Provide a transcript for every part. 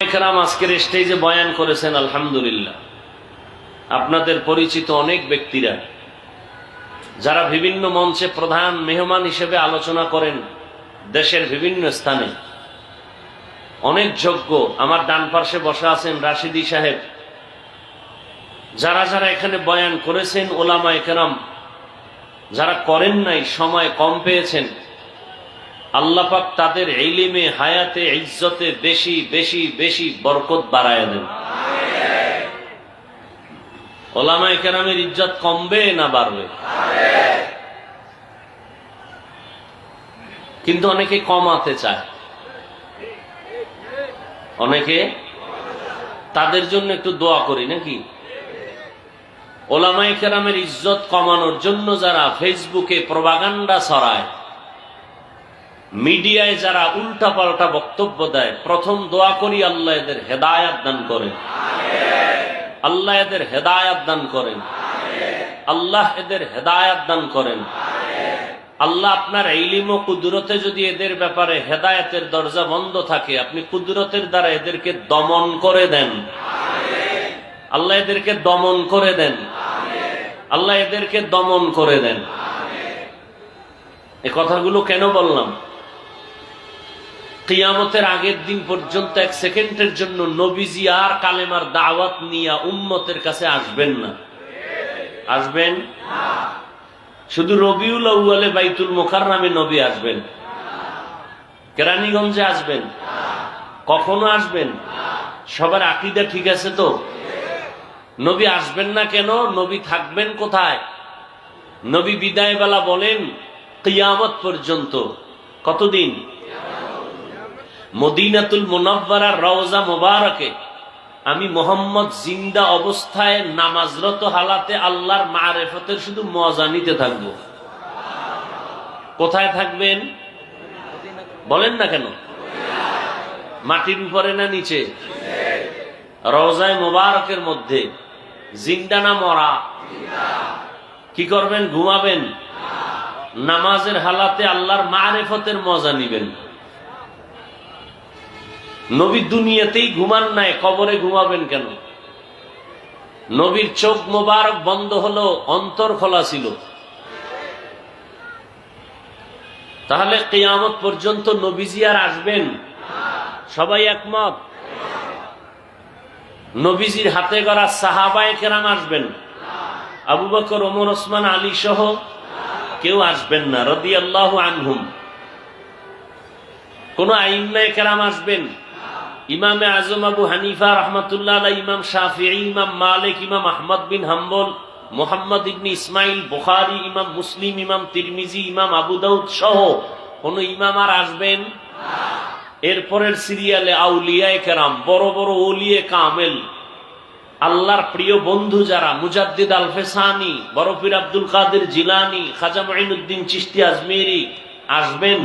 একরাম আজকের স্টেজে বয়ান করেছেন, আলহামদুলিল্লাহ। আপনাদের পরিচিত অনেক ব্যক্তিরা, যারা বিভিন্ন মঞ্চে প্রধান মেহমান হিসেবে আলোচনা করেন দেশের বিভিন্ন স্থানে। অনেক যোগ্য, আমার ডান পার্শ্বে বসা আছেন রাশিদি সাহেব। যারা যারা এখানে বয়ান করেছেন ওলামা একরাম যারা করেন নাই, সময় কম পেয়েছেন আল্লাপাক তাদের এলিমে হায়াতে, ইজ্জতে বেশি বেশি বেশি বরকত বাড়ায় দেন। ওলামায় কেরামের ইজ্জত কমবে না বাড়বে? কিন্তু অনেকে কমাতে চায়। অনেকে তাদের জন্য একটু দোয়া করি, নাকি? ওলামাই কেরামের ইজ্জত কমানোর জন্য যারা ফেসবুকে প্রবাগান্ডা ছড়ায় মিডিয়ায় যারা উল্টা পাল্টা বক্তব্য দেয়, প্রথম দোয়া করি আল্লাহ এদের হেদায়াত দান করেন। আল্লাহ এদের হেদায়াত দান করেন। আল্লাহ এদের হেদায়াত দান করেন। আল্লাহ আপনার ইলিম ও কুদরতে যদি এদের ব্যাপারে হেদায়াতের দরজা বন্ধ থাকে, আপনি কুদরতের দ্বারা এদেরকে দমন করে দেন। আল্লাহ এদেরকে দমন করে দেন। আল্লাহ এদেরকে দমন করে দেন। এ কথাগুলো কেন বললাম? কিয়ামতের আগের দিন পর্যন্ত এক সেকেন্ডের জন্য নবীজি আর কালেমার দাওয়াত নিয়ে উম্মতের কাছে আসবেন না। আসবেন? শুধু রবিউল আউ্বালে বাইতুল মোকার নামে নবী আসবেন। কেরানীগঞ্জে আসবেন? কখনো আসবেন? সবার আকিদা ঠিক আছে তো? নবী আসবেন না কেন? নবী থাকবেন কোথায়? নবী বিদায় বেলা বলেন, কিয়ামত পর্যন্ত। কতদিন? মদিনাতুল মুনাব্বারার রওজা মোবারকে। আমি মোহাম্মদ জিন্দা অবস্থায় নামাজরত হালাতে আল্লাহর মারেফতের শুধু মজা নিতে থাকব। কোথায় থাকবেন? বলেন না কেন? মাটির উপরে না নিচে? রওজায় মোবারকের মধ্যে। জিন্দা না মরা? কি করবেন? ঘুমাবেন? নামাজের হালাতে আল্লাহর মারেফতের মজা নিবেন। নবী দুনিয়াতেই ঘুমান নাই, কবরে ঘুমাবেন কেন? নবীর চোখ মোবারক বন্ধ হলো, অন্তর খোলা ছিল। তাহলে কেয়ামত পর্যন্ত নবীজি আর আসবেন? সবাই একমত? নবীজির হাতে গড়া সাহাবায় কেরাম আসবেন? আবু বকর, ওমর, ওসমান, আলী সহ কেউ আসবেন না রদি আল্লাহ আনহুম। কোন আইনায় কেরাম আসবেন? ইমামে আজম আবু হানিফা রহমতুল্লাহ ইমাম শাফি ইমাম মালিক, ইমাম আহমদ বিন হাম্বল, মোহাম্মদ ইবনি ইসমাইল বুখারি, ইমাম মুসলিম, ইমাম তিরমিজি, ইমাম আবু দাউদ সহ কোন ইমাম আর আসবেন এরপরের সিরিয়ালে আউলিয়ায় কেরাম, বড় বড় ওলিয়ে কামেল, আল্লাহর প্রিয় বন্ধু যারা, মুজাদ্দিদ আলফেসানি বরফির আব্দুল কাদের জিলানি, খাজা মাইনুদ্দিন চিস্তি আজমেরি, আসবেন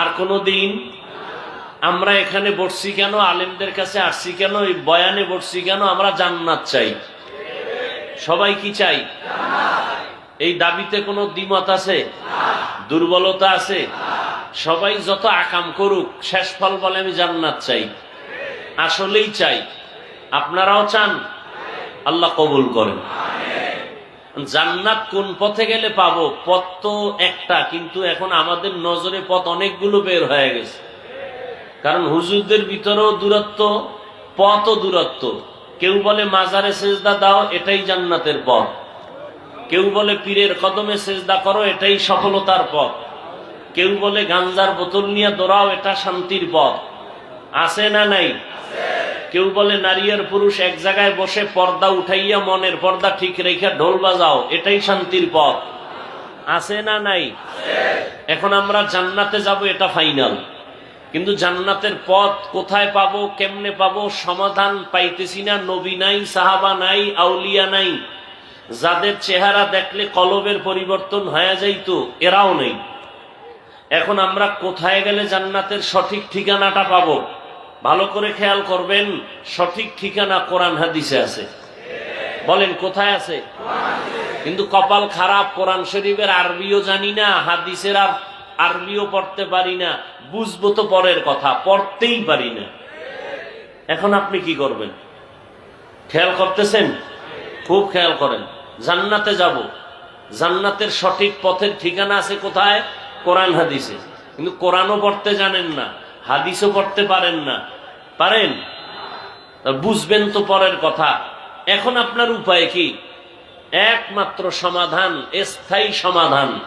আর কোনো দিন আমরা এখানে বসছি কেন? আলেমদের কাছে আসছি কেন? এই বয়ানে বসছি কেন? আমরা জান্নাত চাই। সবাই কি চাই? এই দাবিতে কোনো দ্বিমত আছে? দুর্বলতা আছে? সবাই যত আকাম করুক, শেষ ফল বলে আমি জান্নাত চাই। আসলেই চাই। আপনারাও চান? আল্লাহ কবুল করেন। জান্নাত কোন পথে গেলে পাবো? পথ তো একটা, কিন্তু এখন আমাদের নজরে পথ অনেকগুলো বের হয়ে গেছে। কারণ হুজুরদের ভিতরেও দূরত্ব, পথও দূরত্ব। কেউ বলে মাজারে সেজদা দাও, এটাই জান্নাতের পথ। কেউ বলে পীরের কদমে সেজদা করো, এটাই সফলতার পথ। কেউ বলে গাঞ্জার বোতল নিয়ে দৌড়াও, এটা শান্তির পথ। আছে না নাই? কেউ বলে নারী আর পুরুষ এক জায়গায় বসে পর্দা উঠাইয়া মনের পর্দা ঠিক রেখে ঢোল বাজাও, এটাই শান্তির পথ। আছে না নাই? এখন আমরা জান্নাতে যাব, এটা ফাইনাল। কিন্তু জান্নাতের পথ কোথায় পাবো, কেমনে পাবো, সমাধান পাইতেছি না। নবী নাই, সাহাবা নাই, আউলিয়া নাই। যাদের চেহারা দেখলে কলবের পরিবর্তন হয়ে যাইতো, এরাও নেই। এখন আমরা কোথায় গেলে জান্নাতের সঠিক ঠিকানাটা পাবো? ভালো করে খেয়াল করবেন, সঠিক ঠিকানা কোরআন হাদিসে আছে। বলেন, কোথায় আছে? কিন্তু কপাল খারাপ, কোরআন শরীফের আরবিও জানি না, হাদিসের আর আরবিও পড়তে পারি না, বুঝব তো পরের কথা, পড়তেই পারি না। এখন আপনি কি করবেন? খেয়াল করতেছেন? খুব খেয়াল করেন। জান্নাতে যাব। জান্নাতের সঠিক পথের ঠিকানা আছে কোথায়? কোরআন হাদিসে। কিন্তু কোরআনও পড়তে জানেন না, হাদিসও পড়তে পারেন না। পারেন? বুঝবেন তো পরের কথা। এখন আপনার উপায় কি? একমাত্র সমাধান, স্থায়ী সমাধান।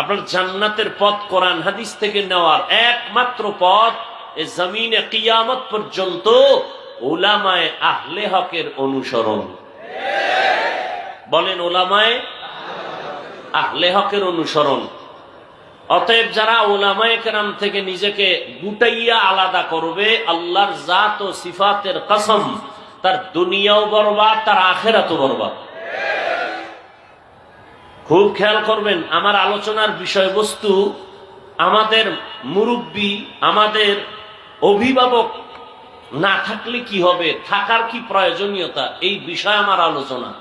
আপনার জান্নাতের পথ কোরআন হাদিস থেকে নেওয়ার একমাত্র পথ এ জমিনে কিয়ামত পর্যন্ত ওলামায় আহলে হকের অনুসরণ। বলেন ওলামায় আহলে হকের অনুসরণ। অতএব যারা ওলামায় কেরাম থেকে নিজেকে গুটাইয়া আলাদা করবে, আল্লাহর জাত ও সিফাতের কসম, তার দুনিয়াও বরবাদ, তার আখেরাতও বরবাদ। খুব খেয়াল করবেন, আমার আলোচনার বিষয়বস্তু আমাদের মুরব্বী, আমাদের অভিভাবক না থাকলে কি হবে, থাকার কি প্রয়োজনীয়তা, এই বিষয় আমার আলোচনা।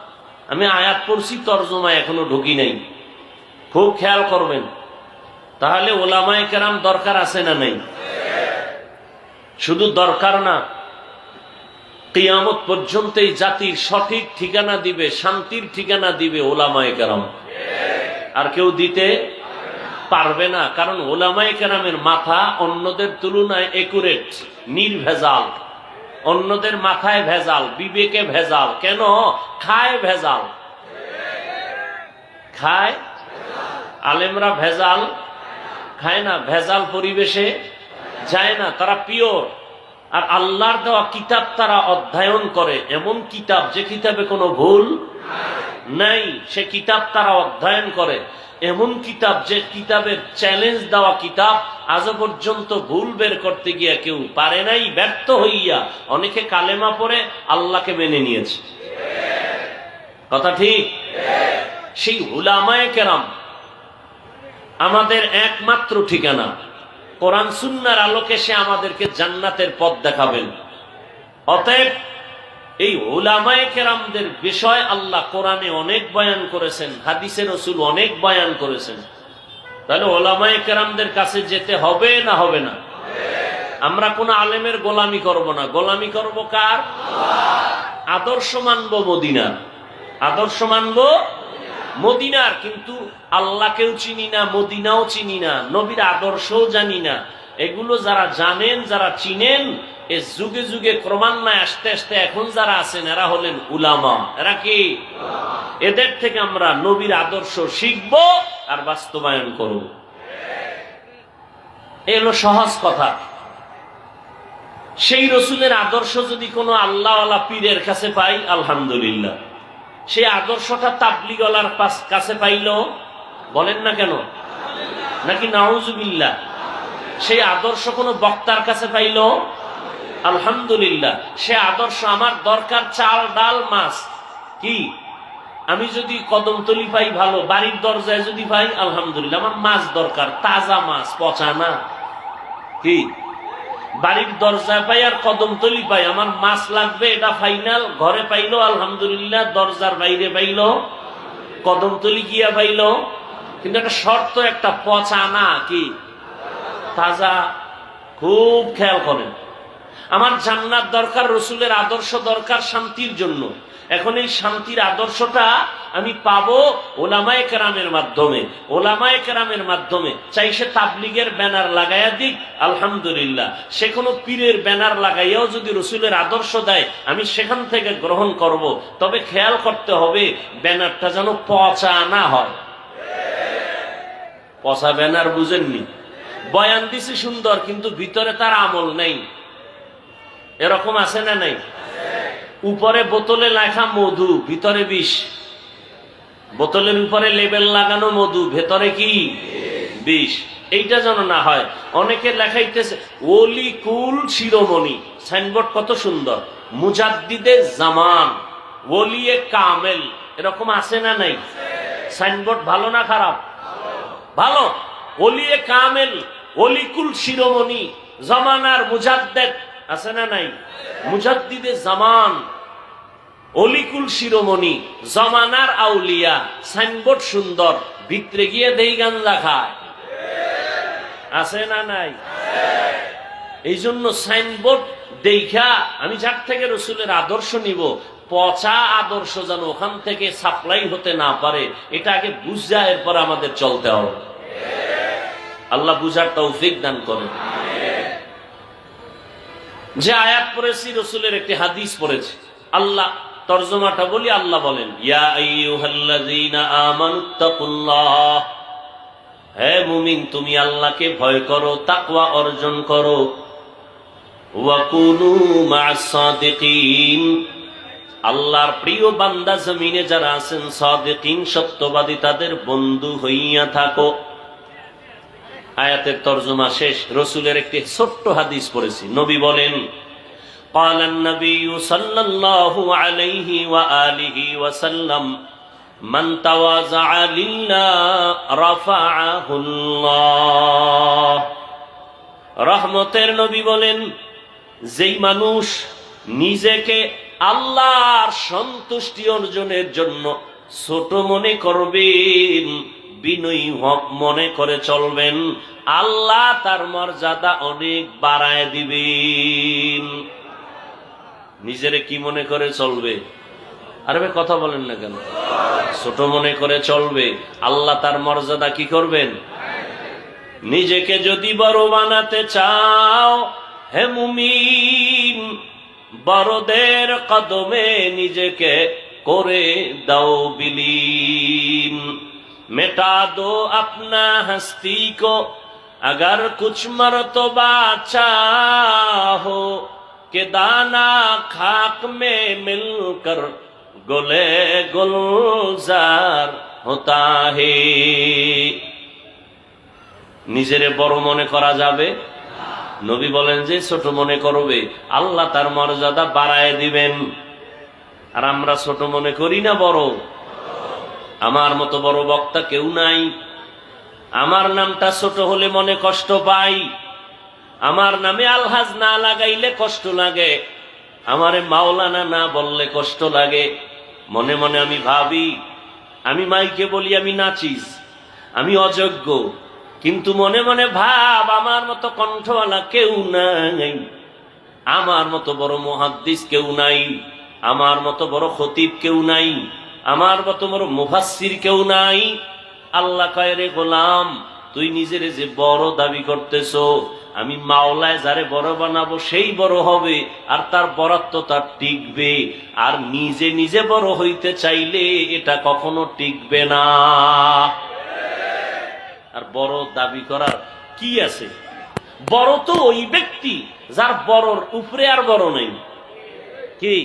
আমি আয়াত পড়ছি তর্জমা এখনও ঢুকি নাই। খুব খেয়াল করবেন। তাহলে ওলামায় কেরাম দরকার আছে না নেই? শুধু দরকার না কিয়ামত পর্যন্ত এই জাতির সঠিক ঠিকানা দিবে, শান্তির ঠিকানা দিবে ওলামায় কেরাম। আর কেউ দিতে পারবে না, কারণ ওলামায় কেরামের মাথা অন্যদের তুলনায় একুরেট নির্ভেজাল। অন্যদের মাথায় ভেজাল, বিবেকে ভেজাল। কেন? খায় ভেজাল। খায়? আলেমরা ভেজাল। খায় না? ভেজাল পরিবেশে যায় না, তারা পিওর আর আল্লাহর দেওয়া কিতাব তারা অধ্যয়ন করে। এমন কিতাব যে কিতাবে কোনো ভুল নাই, সে কিতাব তারা অধ্যয়ন করে। এমন কিতাব যে কিতাবের চ্যালেঞ্জ দেওয়া কিতাব আজও পর্যন্ত ভুল বের করতে গিয়া কেউ পারে নাই, ব্যর্থ হইয়া অনেকে কালেমা পরে আল্লাহকে মেনে নিয়েছে। কথা ঠিক? সেই উলামায় কেরাম আমাদের একমাত্র ঠিকানা। কোরআন সুন্নার আলোকে সে আমাদেরকে জান্নাতের পথ দেখাবেন। অতএব এই ওলামায়ে কেরামদের বিষয় আল্লাহ কোরআনে অনেক বয়ান করেছেন, হাদিসে রসুল অনেক বয়ান করেছেন। তাহলে ওলামায়ে কেরামদের কাছে যেতে হবে না হবে না? আমরা কোন আলেমের গোলামি করব না। গোলামি করব কার? আদর্শ মানব মদিনার। আদর্শ মানব মদিনার, কিন্তু আল্লাহকেও চিনি না, মদিনাও চিনি না, নবীর আদর্শও জানি না। এগুলো যারা জানেন, যারা চিনেন, এ যুগে যুগে ক্রমান্বয়ে আসতে আসতে এখন যারা আছেন, এরা হলেন উলামা। এরা কি? এদের থেকে আমরা নবীর আদর্শ শিখব আর বাস্তবায়ন করব। এ হলো সহজ কথা। সেই রসুলের আদর্শ যদি কোনো আল্লাহওয়ালা পীরের কাছে পাই, আলহামদুলিল্লাহ। সেই আদর্শটা তাবলিগলার কাছে পাইল, বলেন না কেন? নাকি নাউজুবিল্লা সেই আদর্শ কোনো বক্তার কাছে পাইল? আলহামদুলিল্লাহ, সে আদর্শ আমার দরকার চাল, ডাল, মাছ। কি? আমি যদি কদমতলি পাই ভালো, বাড়ির দরজায় যদি পাই, আলহামদুলিল্লাহ, আমার মাছ দরকার, তাজা মাছ, পচা না। কি? বাড়ির দরজা পাই আর কদম তলি পাই। আমার মাছ লাগবে, এটা ফাইনাল। ঘরে পাইলো, আলহামদুলিল্লাহ, দরজার বাইরে পাইলো। কদম তলি গিয়া পাইলো। কিন্তু একটা শর্ত, একটা পচা না কি? তাজা খুব খেয়াল করেন। আমার জান্নাত দরকার, রসুলের আদর্শ দরকার শান্তির জন্য। এখন এই শান্তির আদর্শটা আমি পাবো ওলামায় কেরামের মাধ্যমে, ওলামায় কেরামের মাধ্যমে। চাই সে তাবলিগের ব্যানার লাগাইয়া দিক, আলহামদুলিল্লাহ। সে কোনো পীরের ব্যানার লাগাইয়াও যদি রসুলের আদর্শ দেয়, আমি সেখান থেকে গ্রহণ করব। তবে খেয়াল করতে হবে, ব্যানারটা যেন পচা না হয়। পচা ব্যানার বুঝেননি? বয়ান দিছি সুন্দর, কিন্তু ভিতরে তার আমল নেই। এরকম আছে না নাই? উপরে বোতলে লেখা মধু, ভিতরে বিষ। বোতলের উপরে লেবেল লাগানো মধু, ভেতরে কি? বিষ। এইটা যেন না হয়। অনেকে লেখাইতেছে, ওলি কুল শিরোমণি। সাইনবোর্ড কত সুন্দর। মুজাদ্দিদে জামান ওলি ওলিয়ে কামেল। এরকম আছে না নাই? সাইনবোর্ড ভালো না খারাপ? ভালো। ওলিয়ে কামেল অলিকুল শিরোমণি, জমানার মুজাদ্দেদ। আছে না নাই? মুজাদ্দিদে জামান, অলিকুল শিরোমণি, জমানার আউলিয়া, সাইনবোর্ড সুন্দর, ভিতরে গিয়ে দেই গাঞ্জা খায় আছে না নাই? এই জন্য সাইনবোর্ড দেখা আমি যার থেকে রসুলের আদর্শ নিব, পচা আদর্শ যেন ওখান থেকে সাপ্লাই হতে না পারে, এটা আগে বুঝা, এরপর আমাদের চলতে হবে। আল্লাহ বুঝার তৌফিক দান করেন। যে আয়াত পড়েছি, রসুলের একটি হাদিস পড়েছি। আল্লাহ তর্জমাটা বলি আল্লাহ বলেন হে মুমিন, তুমি আল্লাহকে ভয় করো, তাকওয়া অর্জন করো। আল্লাহর প্রিয় বান্দা জমিনে যারা আছেন, সাদিকিন, সত্যবাদী তাদের বন্ধু হইয়া থাকো। আয়াতের তর্জমা শেষ রসুলের একটি ছোট্ট হাদিস পড়েছি নবী বলেন قال النبي صلى الله عليه وآله وسلم من تواضع لله رفعه الله রহমতের নবী বলেন যেই মানুষ নিজেকে আল্লাহর সন্তুষ্টি অর্জনের জন্য ছোট মনে করবেন বিনয়ী হক মনে করে চলবেন, আল্লাহ তার মর্যাদা অনেক বাড়ায় দিবেন। নিজেরে কি মনে করে চলবে? আরে ভাই, কথা বলেন না কেন? ছোট মনে করে চলবে, আল্লাহ তার মর্যাদা কি করবেন? নিজেকে যদি বড় বানাতে চাও, হে মুমিন, বড়দের কদমে নিজেকে করে দাও বিলীন। মেটা দো আপনা হস্তি কো अगर कुछ मरतबा चाहो के दाना खाक में मिलकर गोले गुलजार होता है নিজেরে বড় মনে করা যাবে নবী বলেন যে ছোট মনে করবে আল্লাহ তার মর্যাদা বাড়ায় দিবেন আর আমরা ছোট মনে করি না বড় আমার মতো বড় বক্তা কেউ নাই। আমার নামটা ছোট হলে মনে কষ্ট পাই। আমার নামে আলহাজ না লাগাইলে কষ্ট লাগে। আমারে মাওলানা না বললে কষ্ট লাগে। মনে মনে আমি ভাবি, আমি মাইকে বলি আমি নাচিস, আমি অযোগ্য। কিন্তু মনে মনে ভাব, আমার মতো কণ্ঠওয়ালা কেউ নাই। আমার মতো বড় মহাদ্দিস কেউ নাই। আমার মতো বড় খতিব কেউ নাই। আমার মতো বড় মুফাসির কেউ নাই। আল্লাহ কয়রে গোলাম, তুই নিজের যে বড় দাবি করতেছ, আমি মাওলায় যারে বড় বানাবো সেই বড় হবে, আর তার বরত্ব তার টিকবে। আর নিজে নিজে বড় হইতে চাইলে এটা কখনো টিকবে না। আর বড় দাবি করার কি আছে? বড় তো ওই ব্যক্তি, যার বড়র উপরে আর বড় নেই। কি?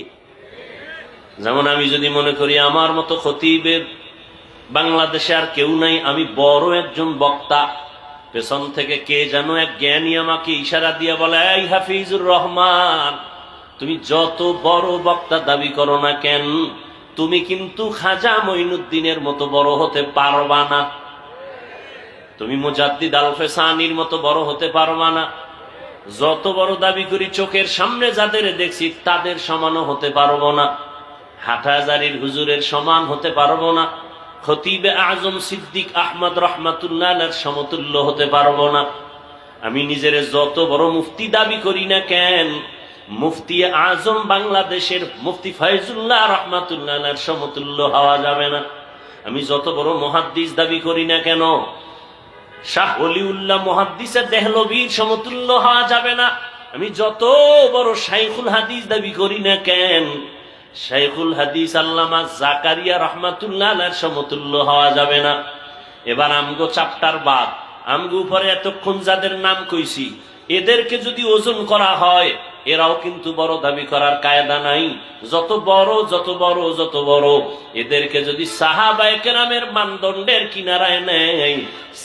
যেমন আমি যদি মনে করি আমার মতো খতিবের বাংলাদেশে আর কেউ নাই, আমি বড় একজন বক্তা। পেছন থেকে কে যেন এক জ্ঞানী আমাকে ইশারা দিয়ে বলে, এই হাফিজুর রহমান, তুমি যত বড় বক্তা দাবি করো না কেন, তুমি কিন্তু খাজা মঈনুদ্দিনের মতো বড় হতে পারবা না। তুমি মুজাদ্দিদ আলফেসানির মতো বড় হতে পারবা না। যত বড় দাবি করি, চোখের সামনে যাদের দেখছি, তাদের সমানও হতে পারব না। হাটাজারির হুজুরের সমান হতে পারব না। খতিবে আজম সিদ্দিক আহমদ রহমাতুল্লাহ সমতুল্য হতে পারব না। আমি নিজের যত বড় মুফতি দাবি করি না কেন, মুফতি আজম বাংলাদেশের মুফতি ফয়জুল্লাহ রহমাতুল্লাহ সমতুল্য হওয়া যাবে না। আমি যত বড় মহাদ্দিস দাবি করি না কেন, শাহ অলিউল্লাহ মহাদ্দিসের দেহলবীর সমতুল্য হওয়া যাবে না। আমি যত বড় শাইখুল হাদিস দাবি করি না কেন শাইখুল হাদিস আল্লামা জাকারিয়া রহমাতুল্লাহ আলার সমতুল্য হওয়া যাবে না। এবার আমগো চাপটার বাদ। আমগো উপরে এতক্ষণ যাদের নাম কইছি, এদেরকে যদি ওজন করা হয়, এরাও কিন্তু বড় দাবি করার কায়দা নাই। যত বড় যত বড় যত বড়। এদেরকে যদি সাহাবায় মানদণ্ডের কিনারায় নেয়,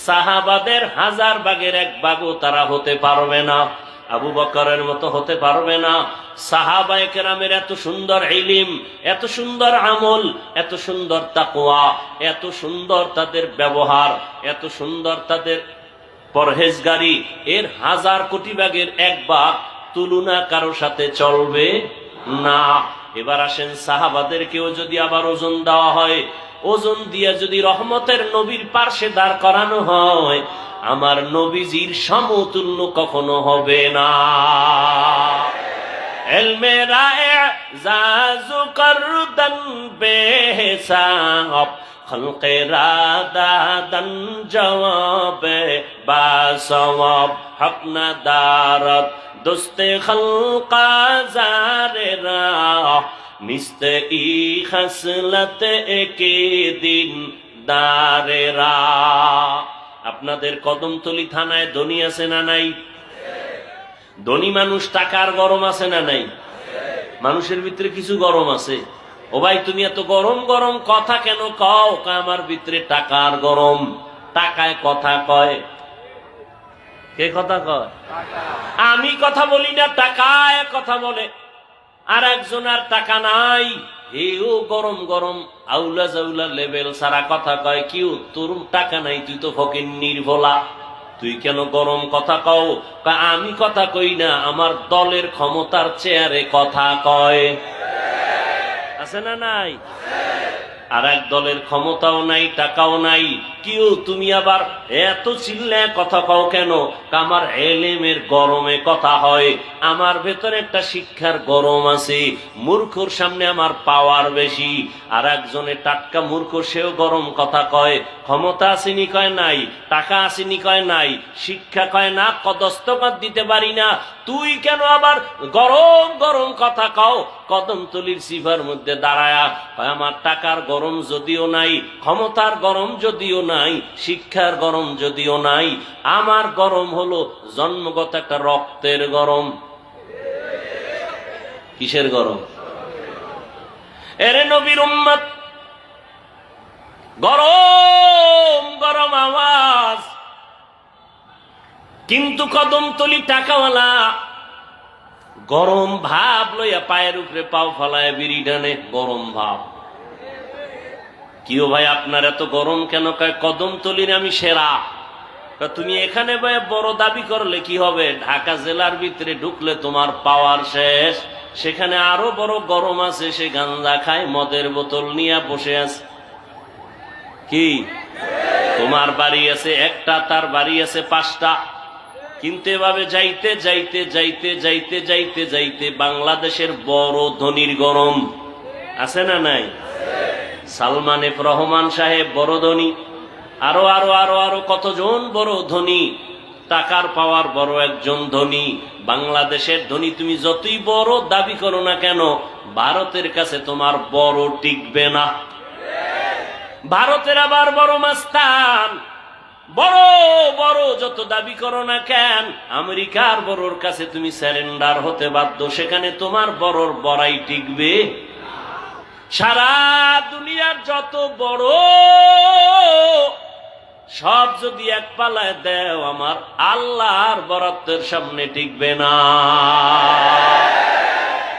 সাহাবাদের হাজার বাগের এক বাগও তারা হতে পারবে না। আবু বকরের মতো হতে পারবে না। সাহাবায় কেরামের এত সুন্দর ইলিম, এত সুন্দর আমল, এত সুন্দর তাকোয়া এত সুন্দর তাদের ব্যবহার, এত সুন্দর তাদের পরহেজগারি, এর হাজার কোটি ভাগের এক ভাগ তুলনা কারও সাথে চলবে না। এবার আসেন সাহাবাদেরকেও যদি আবার ওজন দেওয়া হয়, ওজন দিয়ে যদি রহমতের নবীর পার্শ্বে দাঁড় করানো হয়, আমার নবীজির সমতুল্য কখনো হবে না। এলমেরা জাজু করদন বেহসাব খলকেরা দাদন জবাব বাসওয়াব হক না দারত। দোস্তে খলকা জারেরা নিস্তে ই খসলত একে দিন দারেরা। আপনাদের কদমতলি থানায় ধনী আছে না নাই? ধনী মানুষ টাকার গরম আছে না নাই? মানুষের ভিতরে কিছু গরম আছে? ও ভাই, তুমি এত গরম গরম কথা কেন কও? আমার ভিতরে টাকার গরম। টাকায় কথা কয়। কে কথা কয়? আমি কথা বলি না, টাকায় কথা বলে। আর একজন আর টাকা নাই। হেও গরম গরম, আউলা জাউলা লেভেল সারা কথা কয় কিউ তোর টাকা নাই, তুই তো ফকির নির্ভলা। তুই কেন গরম কথা কও? আমি কথা কই না, আমার দলের ক্ষমতার চেয়ারে কথা কয়। আছে না নাই? আর এক দলের ক্ষমতাও নাই, টাকাও নাই। কেউ, তুমি আবার এত চিল্লায় কথা কও কেন? আমার এলেমের গরমে কথা হয়। আমার ভেতরে একটা শিক্ষার গরম আছে। মূর্খর সামনে আমার পাওয়ার বেশি। আর একজনে টাটকা মূর্খ সেও গরম কথা কয়। ক্ষমতা আসেনি কয় নাই, টাকা আসেনি কয় নাই, শিক্ষা কয় না কদস্তকত দিতে পারি না। তুই কেন আবার গরম গরম কথা কও? কদমতলির সিফার মধ্যে দাঁড়ায়া কয়, আমার টাকার গরম যদিও নাই, ক্ষমতার গরম যদিও নাই, শিক্ষার গরম যদিও নাই, আমার গরম হলো জন্মগত একটা রক্তের গরম। কিসের গরম? এরে নবীর উম্মত, গরম গরম আওয়াজ কিন্তু কদমতলি টাকাওয়ালা। গরম ভাব লইয়া পায়ের উপরে পাও ফালায় বিড়ি ডানে গরম ভাব। কিও ভাই, আপনার এত গরম কেন? কয়, কদম তলির আমি সেরা। তুমি এখানে ভাই বড় দাবি করলে কি হবে? ঢাকা জেলার ভিতরে ঢুকলে তোমার পাওয়ার শেষ। সেখানে আরও বড় গরম আছে, সে গাঞ্জা খায়, মদের বোতল নিয়ে বসে আছে। কি? তোমার বাড়ি আছে একটা, তার বাড়ি আছে পাঁচটা। কিন্তু এভাবে যাইতে যাইতে যাইতে যাইতে যাইতে যাইতে বাংলাদেশের বড় ধনির গরম। আছে না নাই? সালমান এফ রহমান সাহেব বড় ধনী, আরও আরও আরও আরও কতজন বড় ধনী, টাকার পাওয়ার বড় একজন ধনী। বাংলাদেশের ধনী তুমি যতই বড় দাবি করো না কেন, ভারতের কাছে তোমার বড় টিকবে না। ভারতের আবার বড় মাস্তান। বড় বড় যত দাবি করো না কেন, আমেরিকার বড়র কাছে তুমি স্যারেন্ডার হতে বাধ্য, সেখানে তোমার বড়র বড়াই টিকবে। সারা দুনিয়ার যত বড়, সব যদি এক পালায় দেও আমার, আল্লাহর বরাত্বের সামনে টিকবে না।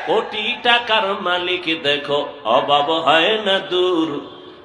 কোটি টাকার মালিক দেখো, অভাব হয় না দূর।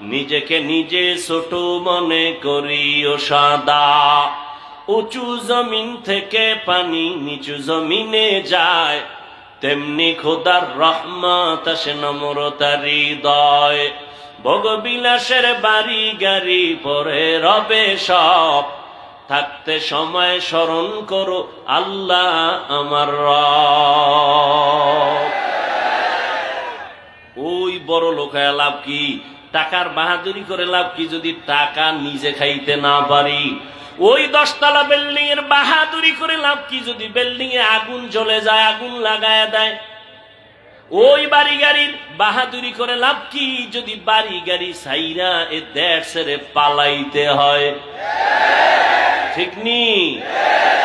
নিজেকে নিজে ছোট মনে করিও সাদা। উঁচু জমিন থেকে পানি নিচু জমিনে যায়, তেমনি খোদার রহমত আসে নম্রতার হৃদয়। ভোগবিলাসের বাড়ি গাড়ি পরে রবে সব, থাকতে সময় স্মরণ করো আল্লাহ আমার ওই বড় লোকায় লাভ কি? টাকার বাহাদুরি করে লাভ কি যদি টাকা নিজে খাইতে না পারি? ওই দশতলা বিল্ডিং এর বাহাদুরি করে লাভ কি যদি বিল্ডিং এ আগুন জ্বলে যায়, আগুন লাগায় দেয়? ওই বাড়ি গাড়ির বাহাদুরি করে লাভ কি যদি বাড়ি গাড়ি সাইরা এ দেড় সেরে পালাইতে হয়? ঠিক নি?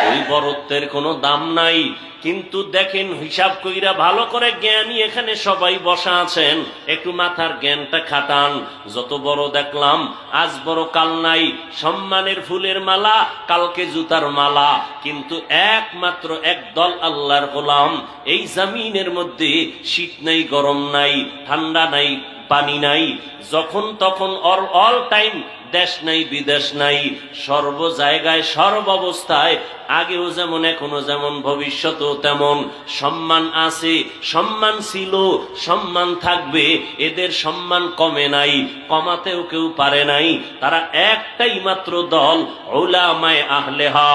ওই বরত্বের কোনো দাম নাই। কিন্তু দেখেন, হিসাব কইরা ভালো করে জ্ঞানী এখানে সবাই বসা আছেন। একটু মাথার জ্ঞানটা খাটান। যত বড় দেখলাম, আজ বড় কাল নাই। সম্মানের ফুলের মালা, কালকে জুতার মালা। কিন্তু একমাত্র এক দল আল্লাহর গোলাম। এই জামিনের মধ্যে শীত নাই, গরম নাই, ঠান্ডা নাই, পানি নাই। যখন তখন অল টাইম দেশ নাই, বিদেশ নাই, সর্ব জায়গায়, সর্ব অবস্থায়, আগেও যেমন, এখনও যেমন, ভবিষ্যতেও তেমন। সম্মান আছে, সম্মান ছিল, সম্মান থাকবে, এদের সম্মান কমে নাই, কমাতেও কেউ পারে নাই। তারা একটাই মাত্র দল ওলামায় আহলেহা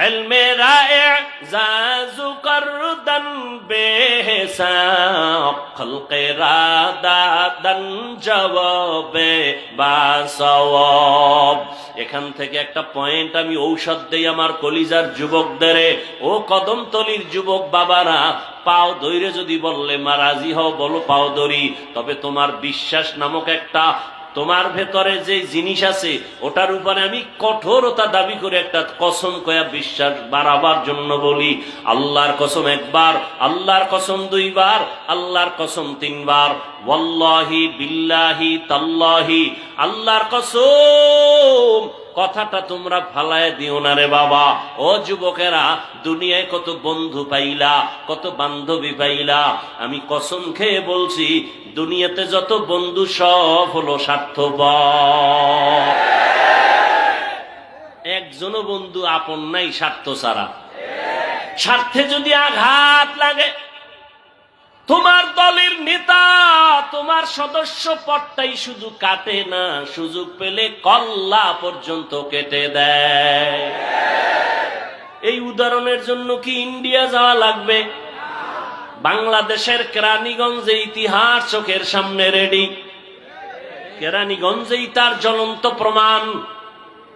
علم رائع زازو کردن بے حساب خلق را دادن جواب বাসওয়াব এখান থেকে একটা পয়েন্ট আমি ঔষধ দেই আমার কলিজার যুবকদের ও কদমতলির যুবক বাবারা পাও দৈরে যদি বললে মা রাজি হও বলো পাও দড়ি তবে তোমার বিশ্বাস নামক একটা তোমার ভেতরে যে জিনিস আছে, ওটার উপরে আমি কঠোরতা দাবি করে একটা কসম কয়া বিশ্বাস বাড়াবার জন্য বলি। আল্লাহর কসম একবার, আল্লাহর কসম দুইবার, আল্লাহর কসম তিনবার। বল্লাহি বিল্লাহি তাল্লাহি, আল্লাহর কসম কথাটা তোমরা ফালায় দিও না রে বাবা। ও যুবকেরা, দুনিয়ায় কত বন্ধু পাইলা, কত বান্ধবী পাইলা। আমি কসম খেয়ে বলছি, দুনিয়াতে যত বন্ধু সব হলো স্বার্থপর। একজনও বন্ধু আপন নাই স্বার্থ ছাড়া। স্বার্থে যদি আঘাত লাগে তোমার দলের নেতা, তোমার সদস্য পদটাই শুধু কাটে না, সুযোগ পেলে কল্লা পর্যন্ত কেটে দেয়। এই উদাহরণের জন্য কি ইন্ডিয়া যাওয়া লাগবে? বাংলাদেশের কেরানীগঞ্জে ইতিহাস চোখের সামনে রেডি। কেরানীগঞ্জেই তার জ্বলন্ত প্রমাণ।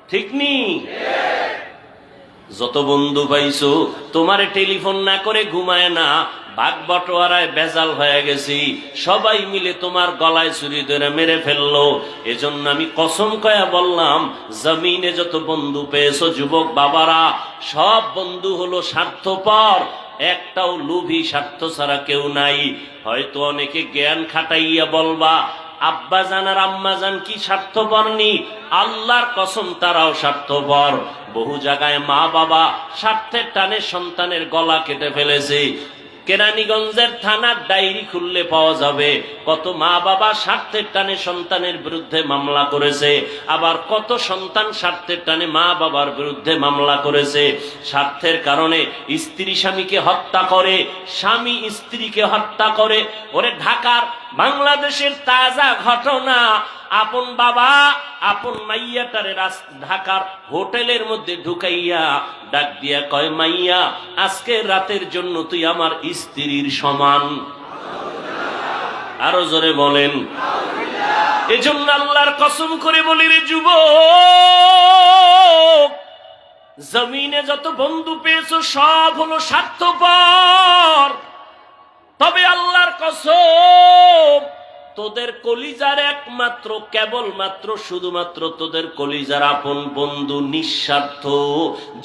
ঠিক নি? যত বন্ধু পাইছো, তোমার টেলিফোন না করে ঘুমায় না ভাগ বটোয়ারায় বেজাল হয়ে গেছি। সবাই মিলে তোমার গলায় চুরি ধরে মেরে ফেলল। এজন্য আমি কসম কয়া বললাম, জমিনে যত বন্ধু পেয়েছ যুবক বাবারা, সব বন্ধু হলো স্বার্থপর। একটাও লোভী স্বার্থ ছাড়া কেউ নাই। হয়তো অনেকে জ্ঞান খাটাইয়া বলবা, আব্বা জান আর আম্মা জান কি স্বার্থপর নি? আল্লাহর কসম তারাও স্বার্থপর। বহু জায়গায় মা বাবা স্বার্থের টানে সন্তানের গলা কেটে ফেলেছে। কেরানীগঞ্জের থানার ডায়েরি খুললে পাওয়া যাবে কত মা বাবা স্বার্থের টানে সন্তানের বিরুদ্ধে মামলা করেছে, আবার কত সন্তান স্বার্থের টানে মা বাবার বিরুদ্ধে মামলা করেছে। স্বার্থের কারণে স্ত্রী স্বামীকে হত্যা করে, স্বামী স্ত্রীকে হত্যা করে। ওরে ঢাকার বাংলাদেশের তাজা ঘটনা আপন বাবা, আপন মাইয়াটারে ঢাকার হোটেলের মধ্যে ঢুকাইয়া ডাক দিয়া কয়, মাইয়া, আজকে রাতের জন্য তুই আমার স্ত্রীর সমান। আরও জোরে বলেন। এজন্য আল্লাহর কসম করে বলি রে যুব জমিনে যত বন্ধু পেয়েছ, সব হলো স্বার্থপর। তবে আল্লাহর কসম তোদের কলিজার একমাত্র কেবলমাত্র শুধুমাত্র তোদের কলিজার আপন বন্ধু নিঃস্বার্থ।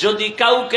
যদি কাউকে